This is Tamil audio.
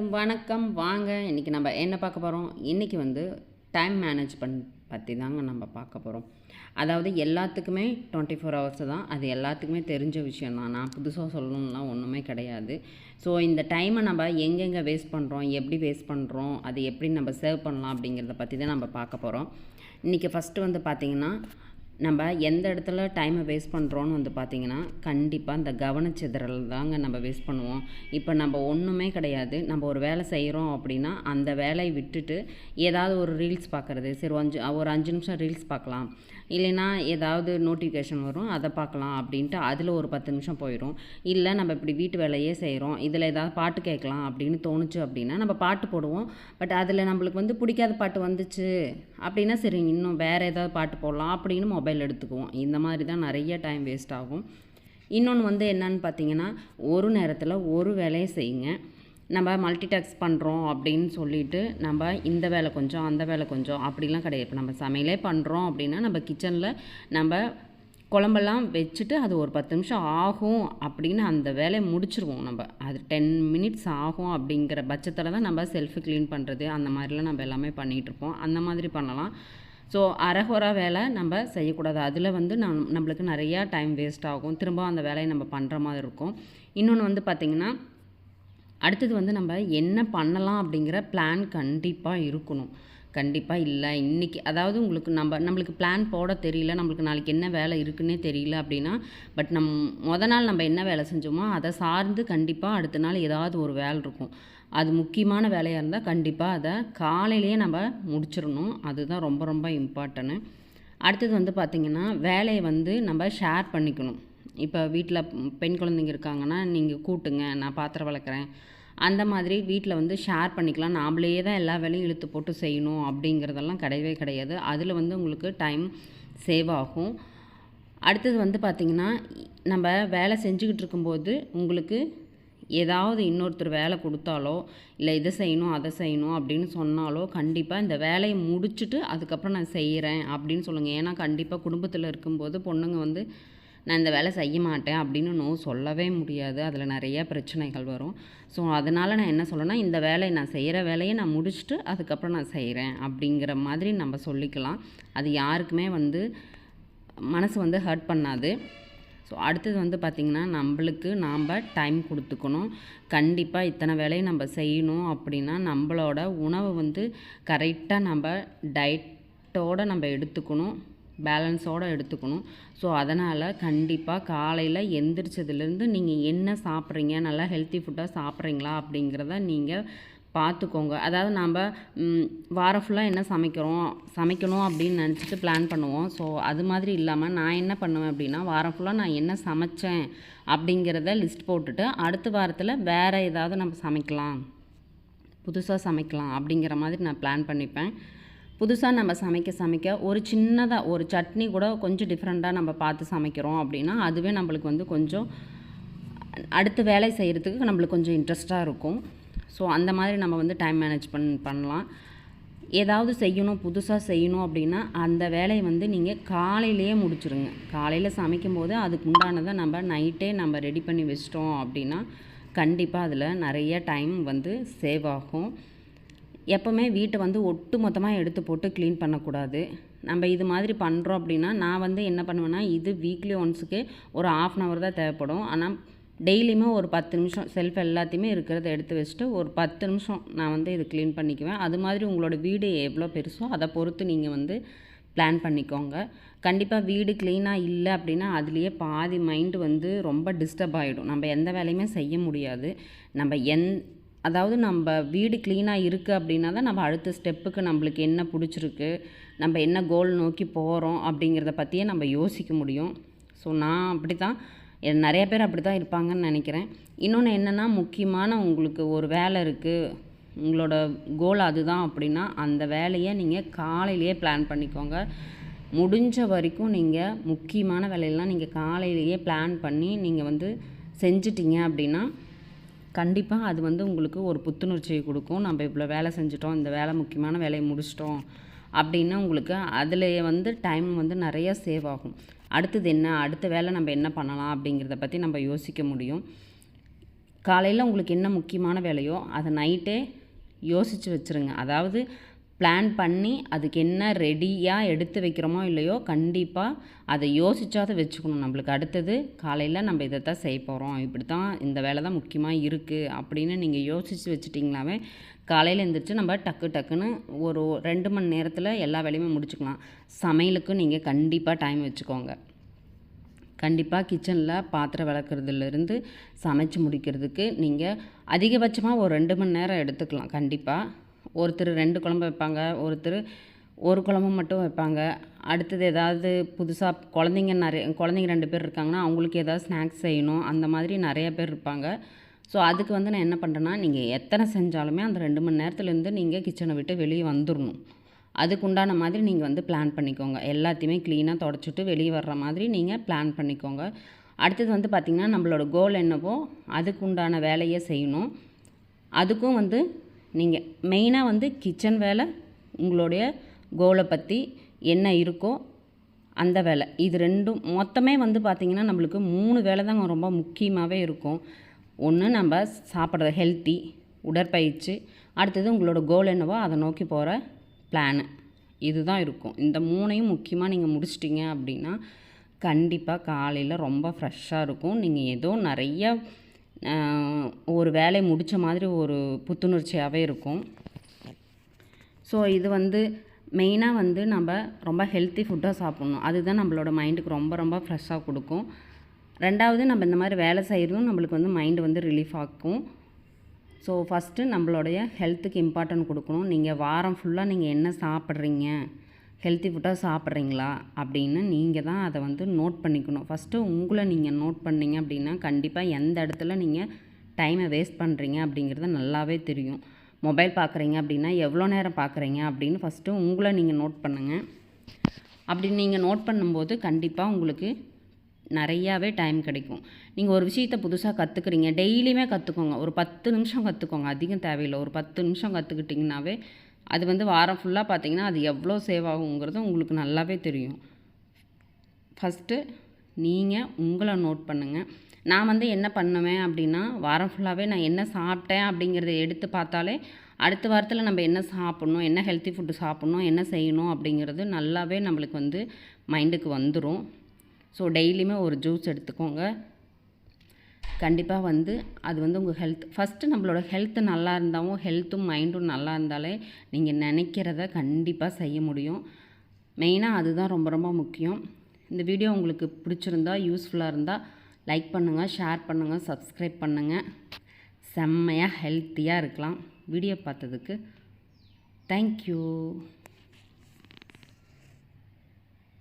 எல்லாருக்கும் வணக்கம். வாங்க இன்றைக்கி நம்ம என்ன பார்க்க போகிறோம் இன்றைக்கி வந்து டைம் மேனேஜ்மெண்ட் பற்றி தாங்க நம்ம பார்க்க போகிறோம் அதாவது எல்லாத்துக்குமே டுவெண்ட்டி ஃபோர் ஹவர்ஸ் தான். அது எல்லாத்துக்குமே தெரிஞ்ச விஷயம் தான். நான் புதுசாக சொல்லணும்லாம் ஒன்றுமே கிடையாது. ஸோ இந்த டைமை நம்ம எங்கெங்கே வேஸ்ட் பண்ணுறோம் எப்படி வேஸ்ட் பண்ணுறோம் அது எப்படி நம்ம சேவ் பண்ணலாம் அப்படிங்கிறத பற்றி தான் நம்ம பார்க்க போகிறோம் இன்றைக்கி ஃபஸ்ட்டு வந்து பார்த்திங்கன்னா நம்ம எந்த இடத்துல டைமை வேஸ்ட் பண்ணுறோன்னு வந்து பார்த்திங்கன்னா கண்டிப்பாக இந்த கவனச்சிதறல் தாங்க நம்ம வேஸ்ட் பண்ணுவோம். இப்போ நம்ம ஒன்றுமே கிடையாது. நம்ம ஒரு வேலை செய்கிறோம் அப்படின்னா அந்த வேலையை விட்டுட்டு ஏதாவது ஒரு ரீல்ஸ் பார்க்குறது சரி அஞ்சு ஒரு அஞ்சு நிமிஷம் ரீல்ஸ் பார்க்கலாம் இல்லைன்னா ஏதாவது நோட்டிஃபிகேஷன் வரும் அதை பார்க்கலாம் அப்படின்ட்டு அதில் ஒரு பத்து நிமிஷம் போயிடும் இல்லை நம்ம இப்படி வீட்டு வேலையே செய்கிறோம் இதில் ஏதாவது பாட்டு கேட்கலாம் அப்படின்னு தோணுச்சு அப்படின்னா நம்ம பாட்டு போடுவோம். பட் அதில் நம்மளுக்கு வந்து பிடிக்காத பாட்டு வந்துச்சு. அப்படின்னா சரி இன்னும் வேறு ஏதாவது பாட்டு போடலாம் அப்படின்னு மொபைல் எடுத்துக்குவோம். இந்த மாதிரி தான் நிறைய டைம் வேஸ்ட் ஆகும். இன்னொன்று வந்து என்னன்னு பார்த்தீங்கன்னா ஒரு நேரத்தில் ஒரு வேலையை செய்யுங்க. நம்ம மல்டிடாக்ஸ் பண்ணுறோம் அப்படின்னு சொல்லிட்டு நம்ம இந்த வேலை கொஞ்சம் அந்த வேலை கொஞ்சம் அப்படிலாம் கிடையாது. இப்போ நம்ம சமையலே பண்ணுறோம் அப்படின்னா நம்ம கிச்சனில் நம்ம குழம்பெல்லாம் வச்சுட்டு அது ஒரு பத்து நிமிஷம் ஆகும் அப்படின்னு அந்த வேலையை முடிச்சிருவோம் நம்ம. அது டென் மினிட்ஸ் ஆகும் அப்படிங்கிற பட்சத்தில் தான் நம்ம செல்ஃப் க்ளீன் பண்ணுறது அந்த மாதிரிலாம் நம்ம எல்லாமே பண்ணிகிட்ருப்போம் அந்த மாதிரி பண்ணலாம். ஸோ அரைகுறை வேலை நம்ம செய்யக்கூடாது. அதில் வந்து நம் நம்மளுக்கு நிறையா டைம் வேஸ்ட் ஆகும். திரும்ப அந்த வேலையை நம்ம பண்ணுற மாதிரி இருக்கும். இன்னொன்று வந்து பார்த்திங்கன்னா அடுத்தது வந்து நம்ம என்ன பண்ணலாம் அப்படிங்கிற பிளான் கண்டிப்பாக இருக்கணும். கண்டிப்பாக இல்லை. இன்றைக்கி அதாவது உங்களுக்கு நம்ம நம்மளுக்கு பிளான் போட தெரியல நம்மளுக்கு நாளைக்கு என்ன வேலை இருக்குன்னே தெரியல அப்படின்னா பட் நம் முத நாள் நம்ம என்ன வேலை செஞ்சோமோ அதை சார்ந்து கண்டிப்பாக அடுத்த நாள் ஏதாவது ஒரு வேலை இருக்கும். அது முக்கியமான வேலையாக இருந்தால் கண்டிப்பாக அதை காலையிலேயே நம்ம முடிச்சிடணும். அதுதான் ரொம்ப ரொம்ப இம்பார்ட்டன்னு அடுத்தது வந்து பார்த்திங்கன்னா வேலையை வந்து நம்ம ஷேர் பண்ணிக்கணும். இப்போ வீட்டில் பெண் குழந்தைங்க இருக்காங்கன்னா நீங்கள் கூட்டுங்க நான் பாத்திரம் வளர்க்குறேன் அந்த மாதிரி வீட்டில் வந்து ஷேர் பண்ணிக்கலாம். நாமளே தான் எல்லா வேலையும் இழுத்து போட்டு செய்யணும் அப்படிங்கிறதெல்லாம் கிடையவே கிடையாது. அதில் வந்து உங்களுக்கு டைம் சேவ் ஆகும். அடுத்தது வந்து பார்த்திங்கன்னா நம்ம வேலை செஞ்சுக்கிட்டு இருக்கும்போது உங்களுக்கு ஏதாவது இன்னொருத்தர் வேலை கொடுத்தாலோ இல்லை இதை செய்யணும் அதை செய்யணும் அப்படின்னு சொன்னாலோ கண்டிப்பாக இந்த வேலையை முடிச்சுட்டு அதுக்கப்புறம் நான் செய்கிறேன் அப்படின்னு சொல்லுங்கள் ஏன்னா கண்டிப்பாக குடும்பத்தில் இருக்கும்போது பொண்ணுங்க வந்து நான் இந்த வேலை செய்ய மாட்டேன் அப்படின்னு நோ சொல்லவே முடியாது. அதில் நிறைய பிரச்சனைகள் வரும். ஸோ அதனால் நான் என்ன சொல்லணும்னா இந்த வேலையை நான் செய்கிற வேலையை நான் முடிச்சுட்டு அதுக்கப்புறம் நான் செய்கிறேன் அப்படிங்கிற மாதிரி நம்ம சொல்லிக்கலாம். அது யாருக்குமே வந்து மனசு வந்து ஹர்ட் பண்ணாது. ஸோ அடுத்தது வந்து பார்த்திங்கன்னா நம்மளுக்கு நாம் டைம் கொடுத்துக்கணும். கண்டிப்பாக இத்தனை வேலையை நம்ம செய்யணும் அப்படின்னா நம்மளோட உணவை வந்து கரெக்டாக நம்ம டயட்டோடு நம்ம எடுத்துக்கணும். பேலன்ஸோடு எடுத்துக்கணும். ஸோ அதனால் கண்டிப்பாக காலையில் எந்திரிச்சதுலேருந்து நீங்கள் என்ன சாப்பிட்றீங்க? நல்லா ஹெல்த்தி ஃபுட்டாக சாப்பிட்றீங்களா? அப்படிங்கிறத நீங்கள் பார்த்துக்கோங்க அதாவது நம்ம வாரம் ஃபுல்லாக என்ன சமைக்கிறோம்? சமைக்கணும் அப்படின்னு நினச்சிட்டு பிளான் பண்ணுவோம். ஸோ அது மாதிரி இல்லாமல் நான் என்ன பண்ணுவேன் அப்படின்னா வாரம் ஃபுல்லாக நான் என்ன சமைச்சேன் அப்படிங்கிறத லிஸ்ட் போட்டுட்டு அடுத்த வாரத்தில் வேறு ஏதாவது நம்ம சமைக்கலாம். புதுசாக சமைக்கலாம் அப்படிங்கிற மாதிரி நான் பிளான் பண்ணிப்பேன். புதுசாக நம்ம சமைக்க சமைக்க ஒரு சின்னதாக ஒரு சட்னி கூட கொஞ்சம் டிஃப்ரெண்ட்டாக நம்ம பார்த்து சமைக்கிறோம் அப்படின்னா அதுவே நம்மளுக்கு வந்து கொஞ்சம் அடுத்த வேலை செய்கிறதுக்கு நம்மளுக்கு கொஞ்சம் இன்ட்ரெஸ்ட்டாக இருக்கும். ஸோ அந்த மாதிரி நம்ம வந்து டைம் மேனேஜ் பண் பண்ணலாம். ஏதாவது செய்யணும் புதுசாக செய்யணும் அப்படின்னா அந்த வேலையை வந்து நீங்கள் காலையிலேயே முடிச்சுருங்க. காலையில் சமைக்கும் போது அதுக்கு உண்டானதை நம்ம நைட்டே நம்ம ரெடி பண்ணி வச்சிட்டோம் அப்படின்னா கண்டிப்பாக அதில் நிறைய டைம் வந்து சேவ் ஆகும். எப்போவுமே வீட்டை வந்து ஒட்டு மொத்தமாக எடுத்து போட்டு க்ளீன் பண்ணக்கூடாது. நம்ம இது மாதிரி பண்ணுறோம் அப்படின்னா நான் வந்து என்ன பண்ணுவேன்னா இது வீக்லி ஒன்ஸுக்கு ஒரு ஆஃப் அன் ஹவர் தான் தேவைப்படும். ஆனால் டெய்லியுமே ஒரு பத்து நிமிஷம் செல்ஃப் எல்லாத்தையுமே இருக்கிறத எடுத்து வச்சுட்டு ஒரு பத்து நிமிஷம் நான் வந்து இது க்ளீன் பண்ணிக்குவேன். அது மாதிரி உங்களோட வீடு எவ்வளோ பெருசோ அதை பொறுத்து நீங்கள் வந்து பிளான் பண்ணிக்கோங்க. கண்டிப்பாக வீடு க்ளீனாக இல்லை அப்படின்னா அதுலேயே பாதி மைண்டு வந்து ரொம்ப டிஸ்டர்ப் ஆகிடும் நம்ம எந்த வேலையுமே செய்ய முடியாது. நம்ம எந் அதாவது நம்ம வீடு க்ளீனாக இருக்குது அப்படின்னா தான் நம்ம அடுத்த ஸ்டெப்புக்கு நம்மளுக்கு என்ன பிடிச்சிருக்கு நம்ம என்ன கோல் நோக்கி போகிறோம் அப்படிங்கிறத பற்றியே நம்ம யோசிக்க முடியும். ஸோ நான் அப்படி தான் நிறைய பேர் அப்படி தான் இருப்பாங்கன்னு நினைக்கிறேன். இன்னொன்று என்னென்னா முக்கியமான உங்களுக்கு ஒரு வேலை இருக்குது உங்களோட கோல் அதுதான் அப்படின்னா அந்த வேலையை நீங்கள் காலையிலேயே பிளான் பண்ணிக்கோங்க. முடிஞ்ச வரைக்கும் நீங்கள் முக்கியமான வேலையெல்லாம் நீங்கள் காலையிலேயே பிளான் பண்ணி நீங்கள் வந்து செஞ்சிட்டிங்க அப்படின்னா கண்டிப்பாக அது வந்து உங்களுக்கு ஒரு புத்துணர்ச்சியை கொடுக்கும். நம்ம இவ்வளோ வேலை செஞ்சிட்டோம் இந்த வேலை முக்கியமான வேலையை முடிச்சிட்டோம் அப்படின்னா உங்களுக்கு அதில் வந்து டைம் வந்து நிறைய சேவ் ஆகும். அடுத்தது என்ன? அடுத்த வேலை நம்ம என்ன பண்ணலாம் அப்படிங்கிறத பற்றி நம்ம யோசிக்க முடியும். காலையில் உங்களுக்கு என்ன முக்கியமான வேலையோ அதை நைட்டே யோசித்து வச்சுருங்க. அதாவது பிளான் பண்ணி அதுக்கு என்ன ரெடியாக எடுத்து வைக்கிறோமோ இல்லையோ கண்டிப்பாக அதை யோசிச்சாவது வச்சுக்கணும். நம்மளுக்கு அடுத்தது காலையில் நம்ம இதை தான் செய்ய போகிறோம் இப்படி தான் இந்த வேலை தான் முக்கியமாக இருக்குது அப்படின்னு நீங்கள் யோசித்து வச்சுட்டிங்களாவே காலையில் எழுந்திரிச்சு நம்ம டக்கு டக்குன்னு ஒரு ரெண்டு மணி நேரத்தில் எல்லா வேலையுமே முடிச்சுக்கலாம். சமையலுக்கு நீங்கள் கண்டிப்பாக டைம் வச்சுக்கோங்க. கண்டிப்பாக கிச்சனில் பாத்திரம் விளக்குறதுலேருந்து சமைச்சு முடிக்கிறதுக்கு நீங்கள் அதிகபட்சமாக ஒரு ரெண்டு மணி நேரம் எடுத்துக்கலாம். கண்டிப்பாக ஒருத்தர் ரெண்டு குழம்பு வைப்பாங்க ஒருத்தர் ஒரு குழம்பு மட்டும் வைப்பாங்க. அடுத்தது ஏதாவது புதுசாக குழந்தைங்க நிறைய குழந்தைங்க ரெண்டு பேர் இருக்காங்கன்னா அவங்களுக்கு ஏதாவது ஸ்நாக்ஸ் செய்யணும் அந்த மாதிரி நிறைய பேர் இருப்பாங்க. ஸோ அதுக்கு வந்து நான் என்ன பண்ணுறேன்னா நீங்கள் எத்தனை செஞ்சாலுமே அந்த ரெண்டு மணி நேரத்துலேருந்து நீங்கள் கிச்சனை விட்டு வெளியே வந்துடணும் அதுக்கு உண்டான மாதிரி நீங்கள் வந்து பிளான் பண்ணிக்கோங்க. எல்லாத்தையுமே க்ளீனாக தொடச்சிட்டு வெளியே வர்ற மாதிரி நீங்கள் பிளான் பண்ணிக்கோங்க. அடுத்தது வந்து பார்த்திங்கன்னா நம்மளோட கோல் என்னவோ அதுக்கு உண்டான வேலையை செய்யணும். அதுக்கும் வந்து நீங்கள் மெயினாக வந்து கிச்சன் வேலை உங்களுடைய கோலை பற்றி என்ன இருக்கோ அந்த வேலை. இது ரெண்டும் மொத்தமே வந்து பார்த்திங்கன்னா நம்மளுக்கு மூணு வேலை தாங்க ரொம்ப முக்கியமாகவே இருக்கும். ஒன்று நம்ம சாப்பிட்றது ஹெல்த்தி உடற்பயிற்சி. அடுத்தது உங்களோட கோல் என்னவோ அதை நோக்கி போகிற பிளானு இதுதான் இருக்கும். இந்த மூணையும் முக்கியமாக நீங்கள் முடிச்சிட்டிங்க அப்படின்னா கண்டிப்பாக காலையில் ரொம்ப ஃப்ரெஷ்ஷாக இருக்கும். நீங்கள் ஏதோ நிறைய ஒரு வேலையை முடித்த மாதிரி ஒரு புத்துணர்ச்சியாகவே இருக்கும். ஸோ இது வந்து மெயினாக வந்து நம்ம ரொம்ப ஹெல்த்தி ஃபுட்டாக சாப்பிட்ணும். அதுதான் நம்மளோட மைண்டுக்கு ரொம்ப ரொம்ப ஃப்ரெஷ்ஷாக கொடுக்கும். ரெண்டாவது நம்ம இந்த மாதிரி வேலை செய்கிறதும் நம்மளுக்கு வந்து மைண்டு வந்து ரிலீஃப் ஆக்கும். ஸோ ஃபஸ்ட்டு நம்மளுடைய ஹெல்த்துக்கு இம்பார்ட்டன்ட் கொடுக்கணும். நீங்கள் வாரம் ஃபுல்லாக நீங்கள் என்ன சாப்பிட்றீங்க? ஹெல்த்தி ஃபுட்டாக சாப்பிட்றீங்களா? அப்படின்னு நீங்கள் தான் அதை வந்து நோட் பண்ணிக்கணும். ஃபஸ்ட்டு உங்களை நீங்கள் நோட் பண்ணீங்க அப்படின்னா கண்டிப்பாக எந்த இடத்துல நீங்கள் டைமை வேஸ்ட் பண்ணுறீங்க அப்படிங்கிறது நல்லாவே தெரியும். மொபைல் பார்க்குறீங்க அப்படின்னா எவ்வளோ நேரம் பார்க்குறீங்க அப்படின்னு ஃபஸ்ட்டு உங்களை நீங்கள் நோட் பண்ணுங்கள் அப்படி நீங்கள் நோட் பண்ணும்போது கண்டிப்பாக உங்களுக்கு நிறையாவே டைம் கிடைக்கும். நீங்கள் ஒரு விஷயத்தை புதுசாக கற்றுக்குறீங்க டெய்லியுமே கற்றுக்கோங்க ஒரு பத்து நிமிஷம் கற்றுக்கோங்க அதிகம் தேவையில்லை. ஒரு பத்து நிமிஷம் கற்றுக்கிட்டிங்கனாவே அது வந்து வாரம் ஃபுல்லாக பார்த்தீங்கன்னா அது எவ்வளோ சேவ் ஆகுங்கிறது உங்களுக்கு நல்லாவே தெரியும். ஃபஸ்ட்டு நீங்கள் உங்களை நோட் பண்ணுங்கள் நான் வந்து என்ன பண்ணுவேன் அப்படின்னா வாரம் ஃபுல்லாகவே நான் என்ன சாப்பிட்டேன் அப்படிங்கிறத எடுத்து பார்த்தாலே அடுத்த வாரத்தில் நம்ம என்ன சாப்பிட்ணும் என்ன ஹெல்த்தி ஃபுட்டு சாப்பிட்ணும் என்ன செய்யணும் அப்படிங்கிறது நல்லாவே நம்மளுக்கு வந்து மைண்டுக்கு வந்துடும் ஸோ டெய்லியுமே ஒரு ஜூஸ் எடுத்துக்கோங்க. கண்டிப்பாக வந்து அது வந்து உங்கள் ஹெல்த் ஃபஸ்ட்டு நம்மளோட ஹெல்த்து நல்லா இருந்தாலும் ஹெல்த்தும் மைண்டும் நல்லா இருந்தாலே நீங்கள் நினைக்கிறத கண்டிப்பாக செய்ய முடியும். மெயினாக அதுதான் ரொம்ப ரொம்ப முக்கியம். இந்த வீடியோ உங்களுக்கு பிடிச்சிருந்தா யூஸ்ஃபுல்லாக இருந்தால் லைக் பண்ணுங்கள் ஷேர் பண்ணுங்கள் சப்ஸ்கிரைப் பண்ணுங்கள் செம்மையாக ஹெல்த்தியாக இருக்கலாம். வீடியோ பார்த்ததுக்கு தேங்க்யூ